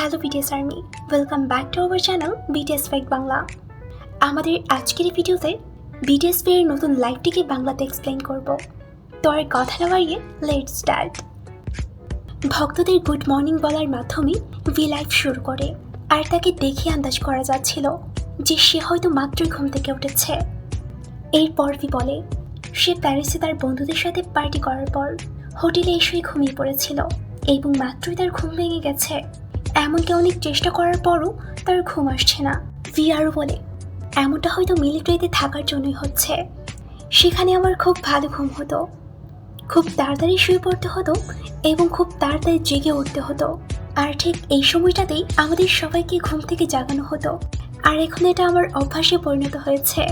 Hello BTS army welcome back to our channel BTS ফাইক বাংলা আমাদের আজকের ভিডিওতে বিটিএস এর নতুন লাইভটিকে বাংলাতে এক্সপ্লেন করব। তো আর কথা না বাড়িয়ে লেট স্টার্ট ভক্তদের গুড মর্নিং বলার মাধ্যমে ভি লাইভ শুরু করে, আর তাকে দেখে আন্দাজ করা যাচ্ছিল যে সে হয়তো মাত্রই ঘুম থেকে উঠেছে। এরপর ভি বলে, সে প্যারিসে তার বন্ধুদের সাথে পার্টি করার পর হোটেলে এসে ঘুমিয়ে পড়েছিল, এবং মাত্রই তার ঘুম ভেঙে গেছে। এমনকি অনেক চেষ্টা করার পরও তার ঘুম আসছে না। ভি আরও বলে, এমনটা হয়তো মিলিটারিতে থাকার জন্যই হচ্ছে। সেখানে আমার খুব ভালো ঘুম হতো। খুব তাড়াতাড়ি শুয়ে পড়তে হতো এবং খুব তাড়াতাড়ি জেগে উঠতে হতো। আর ঠিক এই সময়টাতেই আমাদের সবাইকে ঘুম থেকে জাগানো হতো। আর এখন এটা আমার অভ্যাসে পরিণত হয়েছে।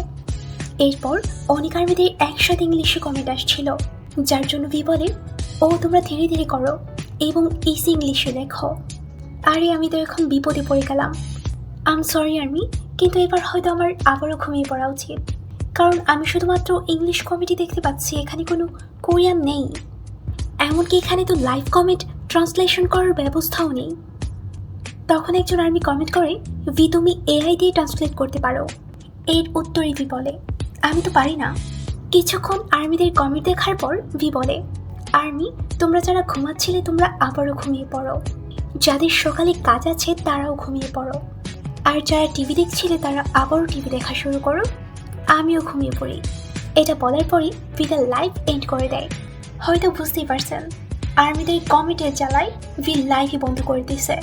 এরপর অনেক আর্মিদের একসাথে ইংলিশে কমেন্ট আসছিল, যার জন্য ভি বলে, ও, তোমরা ধীরে ধীরে করো এবং ইসি ইংলিশে লেখো। আরে, আমি তো এখন বিপদে পড়ে গেলাম। আম সরি আর্মি, কিন্তু এবার হয়তো আমার আবারও ঘুমিয়ে পড়া উচিত। কারণ আমি শুধুমাত্র ইংলিশ কমেডি দেখতে পাচ্ছি, এখানে কোনো কোরিয়ান নেই। এমনকি এখানে তো লাইভ কমেন্ট ট্রান্সলেশন করার ব্যবস্থাও নেই। তখন একজন আর্মি কমেন্ট করে, ভি, তুমি এআই দিয়ে ট্রান্সলেট করতে পারো। এর উত্তরে ভি বলে। আমি তো পারি না। কিছুক্ষণ আর্মিদের কমেন্ট দেখার পর ভি বলে। আর্মি, তোমরা যারা ঘুমাচ্ছিলে, তোমরা আবারও ঘুমিয়ে পড়ো। যাদের সকালে কাজ আছে, তারাও ঘুমিয়ে পড়ো। আর যারা টিভি দেখছিলে, তারা আবারও টিভি দেখা শুরু করো। আমিও ঘুমিয়ে পড়ি। এটা বলার পরই ভিদা লাইভ এন্ড করে দেয়। হয়তো বুঝতেই পারছেন, আর্মিদের কমেন্টের জ্বালায় ভি লাইভই বন্ধ করে দিছে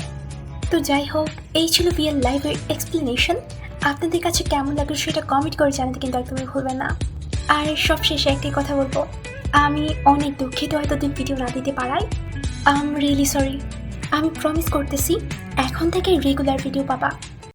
তো যাই হোক, এই ছিল ভিএল লাইভের এক্সপ্লেনেশন আপনাদের কাছে কেমন লাগল সেটা কমেন্ট করে জানাতে কিন্তু একদমই ভুলবেন না। আর সব শেষে একটি কথা বলব আমি অনেক দুঃখিত দুই ভিডিও না দিতে পারাই আম রিয়েলি সরি আমি প্রমিস করতেছি, এখন থেকে রেগুলার ভিডিও পাবা।